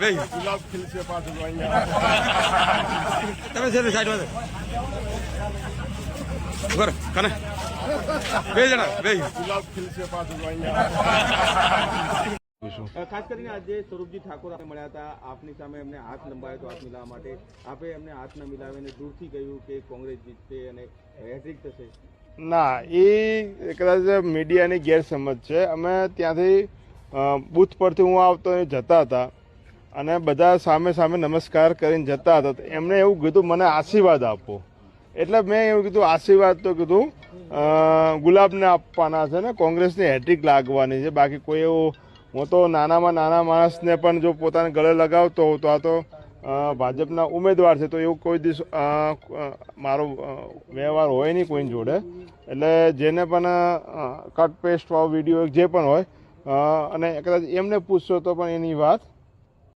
બે ગુલાબ ખીલશે પાછું અહીંયા તમે છે વાત બરો કને? બે જણા બે ગુલાબ ખીલશે પાછું અહીંયા ખાસ કરીને આજે સ્વરૂપજી ઠાકોર આપણે મળ્યા હતા. આપની સામે એમને હાથ લંબાયો હતો હાથ મિલાવવા માટે. આપે એમને હાથ ન મિલાવીને દૂરથી કહ્યું કે કોંગ્રેસ જીતશે અને હેટ્રિક થશે. ના એ કદાચ મીડિયાની ગેરસમજ છે. અમે ત્યાંથી બૂથ પરથી હું આવતો એ જતા હતા. અને બધા સામે સામે નમસ્કાર કરીને જતા હતા. એમણે એવું કીધું, મને આશીર્વાદ આપો. એટલે મેં એવું કીધું, આશીર્વાદ તો કીધું ગુલાબને આપવાના છે ને, કોંગ્રેસની હેટ્રિક લાગવાની છે. બાકી કોઈ એવું હું તો નાનામાં નાના માણસને પણ જો પોતાને ગળે લગાવતો હોઉં તો આ તો ભાજપના ઉમેદવાર છે. તો એવું કોઈ દિવસ મારો વ્યવહાર હોય નહીં કોઈની જોડે. એટલે જેને પણ કટ પેસ્ટ વાળો વીડિયો જે પણ હોય અને કદાચ એમને પૂછશો તો પણ એની વાત